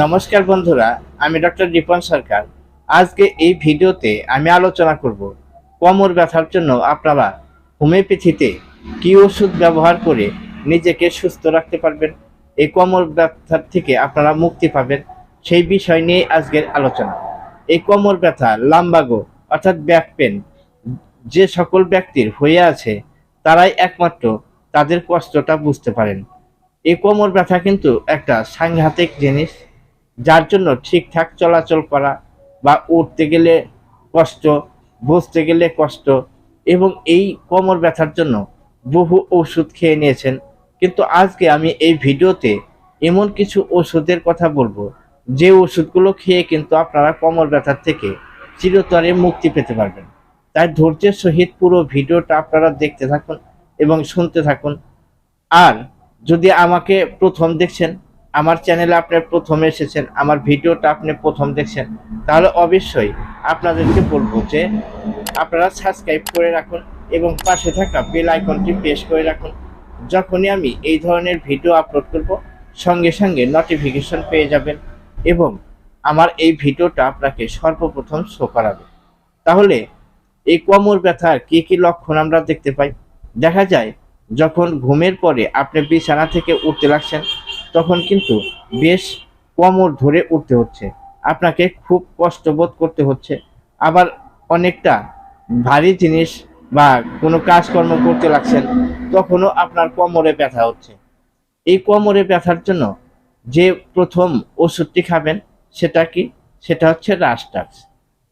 নমস্কার বন্ধুরা, আমি ডক্টর রিপন সরকার। আজকে এই ভিডিওতে আমি আলোচনা করব কোমর ব্যথার জন্য আপনারা হোমিওপ্যাথিতে কী ওষুধ ব্যবহার করে নিজেকে সুস্থ রাখতে পারবেন, এই কোমর ব্যথার থেকে আপনারা মুক্তি পাবেন, সেই বিষয় নিয়ে আজকের আলোচনা। এই কোমর ব্যথা লাম্বাগো অর্থাৎ ব্যাক পেন যে সকল ব্যক্তির হয়ে আছে, তারাই একমাত্র তাদের কষ্টটা বুঝতে পারেন। এই কোমর ব্যথা কিন্তু একটা সাংঘাতিক জিনিস। যার জন্য ঠিকঠাক চলাচল করা বা উঠতে গেলে কষ্ট, বসতে গেলে কষ্ট এবং এই কোমর ব্যথার জন্য বহু ওষুধ খেয়ে নিয়েছেন। কিন্তু আজকে আমি এই ভিডিওতে এমন কিছু ওষুধের কথা বলব। যে ওষুধগুলো খেয়ে কিন্তু আপনারা কোমর ব্যথার থেকে চিরতরে মুক্তি পেতে পারবেন। তাই ধৈর্যের সহিত পুরো ভিডিওটা আপনারা দেখতে থাকুন এবং শুনতে থাকুন। আর যদি আমাকে প্রথম দেখছেন আমার চ্যানেলে আপনি প্রথম এসেছেন, আমার ভিডিওটা আপনি প্রথম দেখছেন, তাহলে অবশ্যই আপনাদেরকে বলব যে আপনারা সাবস্ক্রাইব করে রাখুন এবং পাশে থাকা বেল আইকনটি প্রেস করে রাখুন। যখনই আমি এই ধরনের ভিডিও আপলোড করব, সঙ্গে সঙ্গে নোটিফিকেশন পেয়ে যাবেন এবং আমার এই ভিডিওটা আপনাকে সর্বপ্রথম শো করাবে। তাহলে এই কোমর ব্যথার কি কি লক্ষণ আমরা দেখতে পাই? দেখা যায়, যখন ঘুমের পরে আপনি বিছানা থেকে উঠতে লাগছেন তখন কিন্তু বেশ কোমর ধরে উঠতে হচ্ছে। আপনাকে খুব কষ্ট বোধ করতে হচ্ছে। আবার অনেকটা ভারী জিনিস বা কোনো কাজকর্ম করতে লাগছেন, তখনও আপনার কোমরে ব্যথা হচ্ছে। এই কোমরে ব্যথার জন্য যে প্রথম ওষুধটি খাবেন, সেটা কি? সেটা হচ্ছে রাস্টাক্স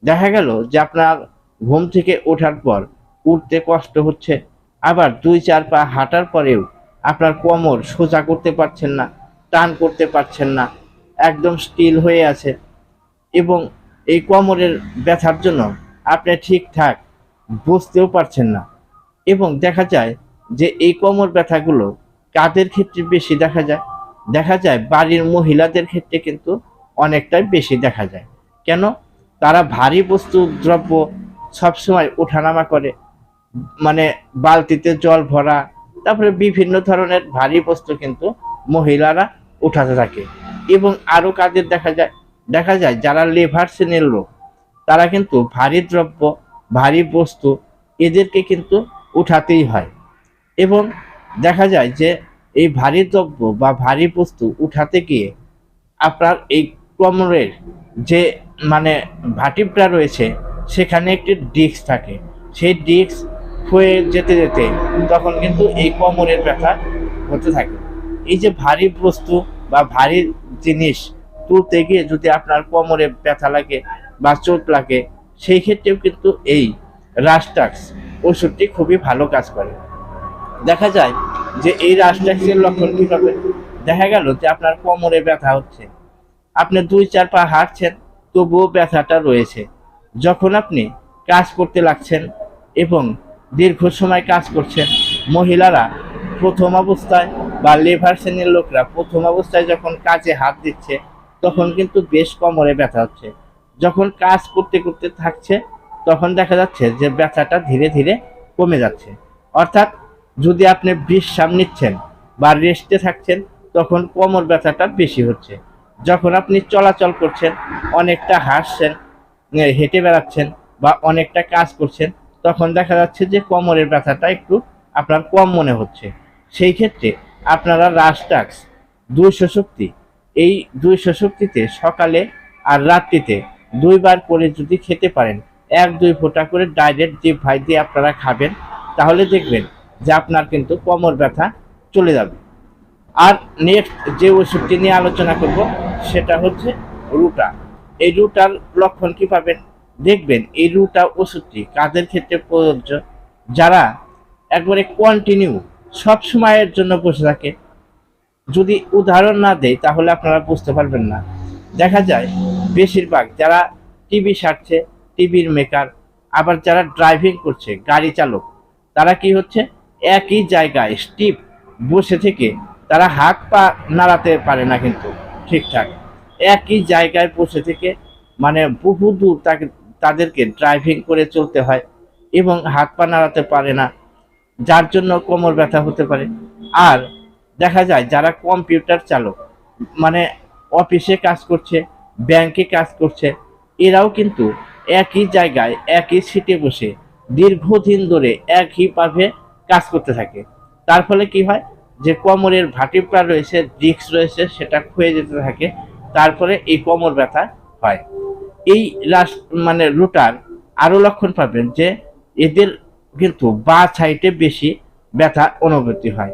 দেখা গেল যে আপনার ঘুম থেকে ওঠার পর উঠতে কষ্ট হচ্ছে, আবার দুই চার পা হাঁটার পরেও আপনার কোমর সোজা করতে পারছেন না। টান করতে পারছেন না। একদম স্টিল হয়ে আছে। এবং এই কোমরের ব্যথার জন্য আপনি ঠিকঠাক বুঝতেও পারছেন না। এবং দেখা যায় যে এই কোমর ব্যথাগুলো কাদের ক্ষেত্রে বেশি দেখা যায়? দেখা যায় বাড়ির মহিলাদের ক্ষেত্রে কিন্তু অনেকটাই বেশি দেখা যায়। কেন? তারা ভারী বস্তু, দ্রব্য সবসময় ওঠানামা করে। মানে বালতিতে জল ভরা, তারপরে বিভিন্ন ধরনের ভারী বস্তু কিন্তু মহিলারা উঠাতে থাকে। এবং আরও কাদের দেখা যায় দেখা যায় যারা লেভার শ্রেণির লোক, তারা কিন্তু ভারী দ্রব্য, ভারী বস্তু এদেরকে কিন্তু উঠাতেই হয়। এবং দেখা যায় যে এই ভারী দ্রব্য বা ভারী বস্তু উঠাতে গিয়ে আপনার এই কোমরের যে মানে ভাটিপটা রয়েছে, সেখানে একটি ডিস্ক থাকে। সেই ডিস্ক হয়ে যেতে যেতে তখন কিন্তু এই কোমরের ব্যথা হতে থাকে। এই যে ভারী বস্তু বা ভারী জিনিস তুলতে গিয়ে যদি আপনার কোমরে ব্যথা লাগে বা চোট লাগে, সেই ক্ষেত্রেও কিন্তু এই রাস্টাক্স ওষুধটি খুবই ভালো কাজ করে। দেখা যায় যে এই রাস্টাক্সের লক্ষণ কীভাবে দেখা গেল যে আপনার কোমরে ব্যথা হচ্ছে। আপনি দুই, চার পা হাঁটছেন, তবুও ব্যথাটা রয়েছে। যখন আপনি কাজ করতে লাগছেন এবং দীর্ঘ সময় কাজ করছেন, মহিলারা প্রথম অবস্থায় বা লেভার শ্রেণির লোকরা প্রথম অবস্থায় যখন কাজে হাত দিচ্ছে, তখন কিন্তু বেশ কোমরে ব্যথা হচ্ছে। যখন কাজ করতে করতে থাকছে, তখন দেখা যাচ্ছে যে ব্যথাটা ধীরে ধীরে কমে যাচ্ছে। অর্থাৎ যদি আপনি বিশ্রাম নিচ্ছেন বা রেস্টে থাকছেন, তখন কোমর ব্যথাটা বেশি হচ্ছে। যখন আপনি চলাচল করছেন, অনেকটা হাসছেন হেঁটে বেড়াচ্ছেন বা অনেকটা কাজ করছেন, তখন দেখা যাচ্ছে যে কোমরের ব্যথাটা একটু আপনার কম মনে হচ্ছে। সেই ক্ষেত্রে আপনারা রাস্টাক্স দুইশো শক্তি এই দুইশো শক্তিতে সকালে আর রাত্রিতে দুইবার করে যদি খেতে পারেন, এক দুই ফোঁটা করে ডাইরেক্ট যে ভাই দিয়ে আপনারা খাবেন, তাহলে দেখবেন যে আপনার কিন্তু কোমর ব্যথা চলে যাবে। আর নেক্সট যে ওষুধটি নিয়ে আলোচনা করব, সেটা হচ্ছে রুটা। এই রুটার লক্ষণ কি পাবেন? দেখবেন এই রুটা ওষুধটি কাদের ক্ষেত্রে প্রযোজ্য? যারা একবারে কন্টিনিউ সব সময়ের জন্য বসে থাকে। যদি উদাহরণ না দেয়, তাহলে আপনারা বুঝতে পারবেন না। দেখা যায়, বেশিরভাগ যারা টিভি সারছে টিভির মেকার আবার যারা ড্রাইভিং করছে, গাড়ি চালক, তারা কি হচ্ছে? একই জায়গায় স্টিপ বসে থেকে তারা হাত পা নাড়াতে পারে না কিন্তু, ঠিকঠাক। একই জায়গায় বসে থেকে মানে বহু দূর তাকে, তাদেরকে ড্রাইভিং করে চলতে হয় এবং হাত পা নাড়াতে পারে না। যার জন্য কোমর ব্যথা হতে পারে। আর দেখা যায় যারা কম্পিউটার চালক মানে অফিসে কাজ করছে, ব্যাংকে কাজ করছে, এরাও কিন্তু একই জায়গায়, একই সিটে বসে দীর্ঘদিন ধরে একইভাবে কাজ করতে থাকে। তার ফলে কি হয় যে কোমরের ভাটিপটা রয়েছে ডিস্ক রয়েছে, সেটা ক্ষয়ে যেতে থাকে তারপরে এই কোমর ব্যথা হয়। এই লাস্ট মানে রুটার আরও লক্ষণ পাবেন যে এদের কিন্তু বা সাইডে বেশি ব্যথা অনুভূতি হয়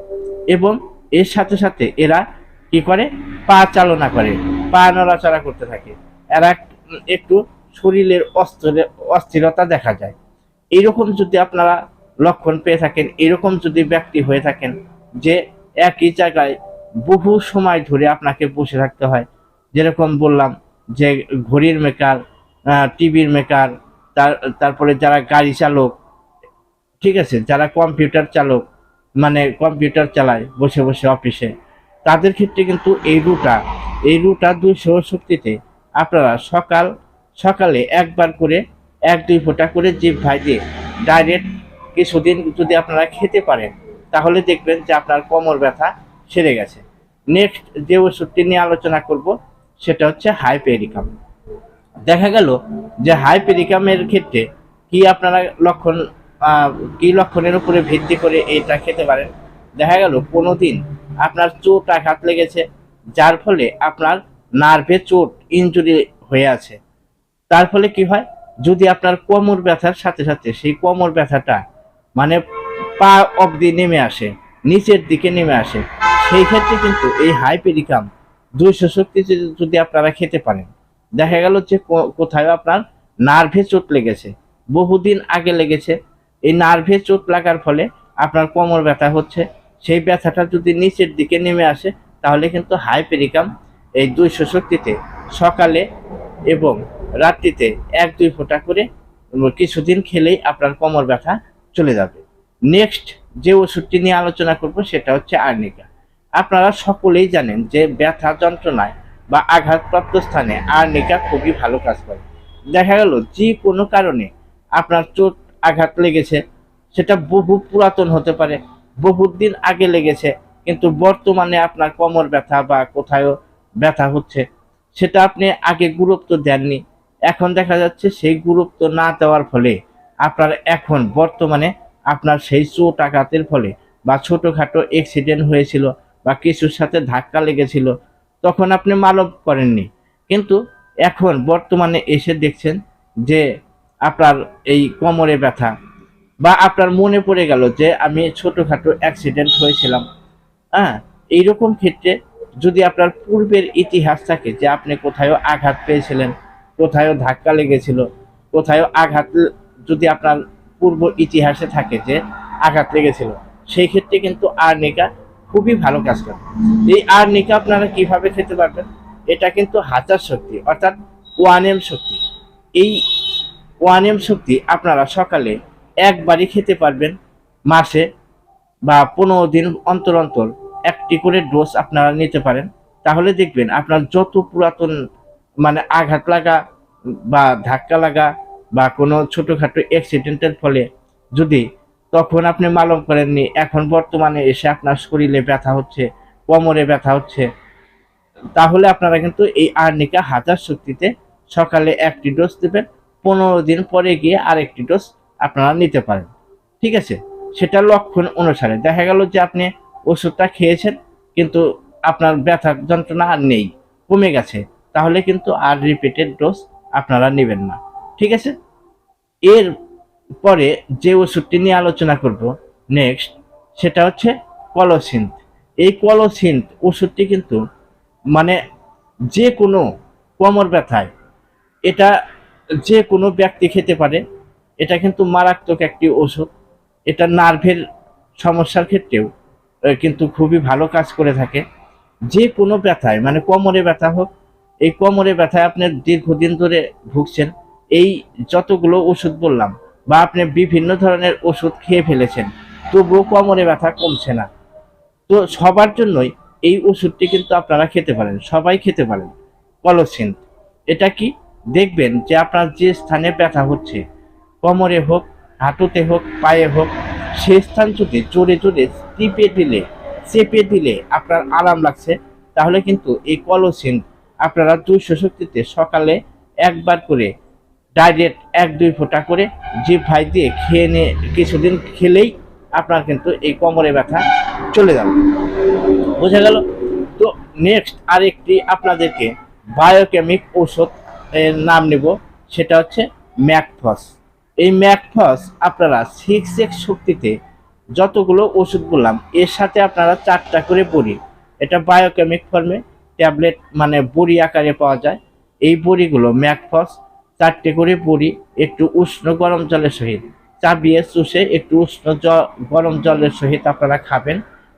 এবং এর সাথে সাথে এরা কি করে? পা চালনা করে, পা নড়াচড়া করতে থাকে। এরা একটু শরীরের অস্থির, অস্থিরতা দেখা যায়। এরকম যদি আপনারা লক্ষণ পেয়ে থাকেন, এরকম যদি ব্যক্তি হয়ে থাকেন যে একই জায়গায় বহু সময় ধরে আপনাকে বসে থাকতে হয়, যেরকম বললাম যে ঘড়ির মেকার টিভির মেকার, তার, তারপরে যারা গাড়ি চালক ঠিক আছে, যারা কম্পিউটার চালক মানে কম্পিউটার চালায়, বসে বসে অফিসে তাদের ক্ষেত্রে কিন্তু এই রুটা এই রুটা দুইশো শক্তিতে আপনারা সকাল, সকালে একবার করে এক, দুই ফোঁটা করে জিভ ভাই দিয়ে ডাইরেক্ট কিছুদিন যদি আপনারা খেতে পারেন, তাহলে দেখবেন যে আপনার কোমর ব্যথা সেরে গেছে। নেক্সট যে ওষুধটি নিয়ে আলোচনা করব, সেটা হচ্ছে হাইপেরিকাম দেখা গেল যে হাইপেরিকামের ক্ষেত্রে কি আপনারা লক্ষণ কি লক্ষণের উপরে ভিত্তি করে এটা খেতে পারেন। দেখা গেল কোনো দিন আপনার চোট আঘাত লেগেছে, যার ফলে আপনার নার্ভে চোট ইনজুরি হয়ে আছে। তার ফলে কি হয়? যদি আপনার কোমর ব্যথার সাথে সাথে সেই কোমর ব্যথাটা মানে পা অবধি নেমে আসে, নিচের দিকে নেমে আসে, সেই ক্ষেত্রে কিন্তু এই হাইপেরিকাম দুইশো শক্তি যদি আপনারা খেতে পারেন। দেখা গেল যে কোথায় আপনার নার্ভে চোট লেগেছে, বহুদিন আগে লেগেছে এই নার্ভে চোট লাগার ফলে আপনার কোমর ব্যথা হচ্ছে। সেই ব্যথাটা যদি নিচের দিকে নেমে আসে, তাহলে কিন্তু হাইপেরিকাম এই দুইশো শক্তিতে সকালে এবং রাত্রিতে এক দুই ফোঁটা করে কিছুদিন খেলেই আপনার কোমর ব্যথা চলে যাবে। নেক্সট যে ওষুধটি নিয়ে আলোচনা করব, সেটা হচ্ছে আর্নিকা। আপনারা সকলেই জানেন যে ব্যথা যন্ত্রণায় বা আঘাতপ্রাপ্ত স্থানে আর্নিকা খুবই ভালো কাজ করে। দেখা গেল যে কোনো কারণে আপনার চোট আঘাত লেগেছে। সেটা বহু পুরাতন হতে পারে বহুত দিন আগে লেগেছে, কিন্তু বর্তমানে আপনার কোমর ব্যথা বা কোথাও ব্যথা হচ্ছে। সেটা আপনি আগে গুরুত্ব দেননি, এখন দেখা যাচ্ছে সেই গুরুত্ব না দেওয়ার ফলে আপনার এখন বর্তমানে আপনার সেই চোট আঘাতের ফলে বা ছোটোখাটো অ্যাক্সিডেন্ট হয়েছিল বা কিছুর সাথে ধাক্কা লেগেছিল, তখন আপনি মালব করেননি। কিন্তু এখন বর্তমানে এসে দেখছেন যে আপনার এই কোমরে ব্যথা বা আপনার মনে পড়ে গেল যে আমি ছোটোখাটো অ্যাক্সিডেন্ট হয়েছিলাম হ্যাঁ? এইরকম ক্ষেত্রে যদি আপনার পূর্বের ইতিহাস থাকে যে আপনি কোথাও আঘাত পেয়েছিলেন কোথাও ধাক্কা লেগেছিল কোথাও আঘাত যদি আপনার পূর্ব ইতিহাসে থাকে যে আঘাত লেগেছিল, সেই ক্ষেত্রে কিন্তু আর্নিকা খুবই ভালো কাজ করে। এই আর্নিকা আপনারা কীভাবে খেতে পারবেন? এটা কিন্তু হাজার শক্তি, অর্থাৎ ওয়ান এম শক্তি। এই ওয়ান এম শক্তি আপনারা সকালে একবারই খেতে পারবেন। মাসে বা পনেরো দিন অন্তর অন্তর একটি করে ডোজ আপনারা নিতে পারেন। তাহলে দেখবেন আপনার যত পুরাতন মানে আঘাত লাগা বা ধাক্কা লাগা বা কোনো ছোটোখাটো অ্যাক্সিডেন্টের ফলে যদি তখন আপনি মালম করেননি, এখন বর্তমানে এসে আপনার শরীরে ব্যথা হচ্ছে, কোমরে ব্যথা হচ্ছে, তাহলে আপনারা কিন্তু এই আর্নিকা হাজার শক্তিতে সকালে একটি ডোজ দেবেন। পনেরো দিন পরে গিয়ে আরেকটি ডোজ আপনারা নিতে পারেন। ঠিক আছে? সেটা লক্ষণ অনুসারে। দেখা গেল যে আপনি ওষুধটা খেয়েছেন, কিন্তু আপনার ব্যথা যন্ত্রণা আর নেই, কমে গেছে। তাহলে কিন্তু আর রিপিটেড ডোজ আপনারা নেবেন না। ঠিক আছে? এর পরে যে ওষুধটি নিয়ে আলোচনা করব নেক্সট সেটা হচ্ছে কলোসিন্থ এই কলোসিন্থ ওষুধটি কিন্তু মানে যে কোনো কোমর ব্যথায়, এটা যে কোনো ব্যক্তি খেতে পারে, এটা কিন্তু মারাত্মক একটি ওষুধ। এটা নার্ভের সমস্যার ক্ষেত্রেও কিন্তু খুবই ভালো কাজ করে থাকে। যে কোনো ব্যথায় মানে কোমরে ব্যথা হোক, এই কোমরে ব্যথায় আপনি দীর্ঘদিন ধরে ভুগছেন, এই যতগুলো ওষুধ বললাম, বা আপনি বিভিন্ন ধরনের ওষুধ খেয়ে ফেলেছেন, তবুও কোমরে ব্যথা কমছে না। তো সবার জন্যই এই ওষুধটি কিন্তু আপনারা খেতে পারেন, সবাই খেতে পারেন। কলোসিন, এটা কি? দেখবেন যে আপনার যে স্থানে ব্যথা হচ্ছে, কোমরে হোক, হাঁটুতে হোক, পায়ে হোক সেই স্থান যদি জোরে জোরে টিপে দিলে, চেপে দিলে আপনার আরাম লাগছে, তাহলে কিন্তু এই কলোসিন আপনারা দুইশো শক্তিতে সকালে একবার করে ডাইরেক্ট এক দুই ফোঁটা করে জিভ ভাই দিয়ে খেয়ে নিয়ে কিছুদিন খেলেই আপনার কিন্তু এই কোমরে ব্যথা চলে যাবে। বোঝা গেল? তো নেক্সট আরেকটি আপনাদেরকে বায়োকেমিক এর নাম নেব। সেটা হচ্ছে ম্যাকফস। এই ম্যাকফস আপনারা সিক্স এক্স শক্তিতে যতগুলো ওষুধ বললাম, এর সাথে আপনারা চারটা করে বড়ি। এটা বায়োকেমিক ফর্মে ট্যাবলেট মানে বড়ি আকারে পাওয়া যায়। এই বড়িগুলো ম্যাকফস চারটে করে বড়ি, একটু উষ্ণ গরম জলের সহিত। চাবিয়ে চুষে একটু উষ্ণ গরম জলের সহিত আপনারা খাবেন।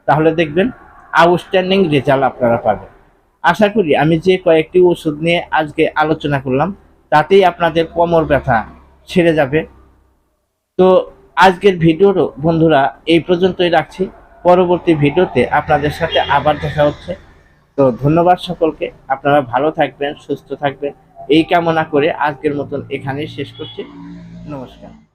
তাহলে দেখবেন আউটস্ট্যান্ডিং রেজাল্ট আপনারা পাবেন। আশা করি আমি যে কয়েকটি ওষুধ নিয়ে আজকে আলোচনা করলাম, তাতেই আপনাদের কোমর ব্যথা ছেড়ে যাবে। তো আজকের ভিডিওরও বন্ধুরা এই পর্যন্তই রাখছি। পরবর্তী ভিডিওতে আপনাদের সাথে আবার দেখা হচ্ছে। তো ধন্যবাদ সকলকে। আপনারা ভালো থাকবেন, সুস্থ থাকবেন। এই কামনা করে আজকের মতন এখানেই শেষ করছি। নমস্কার।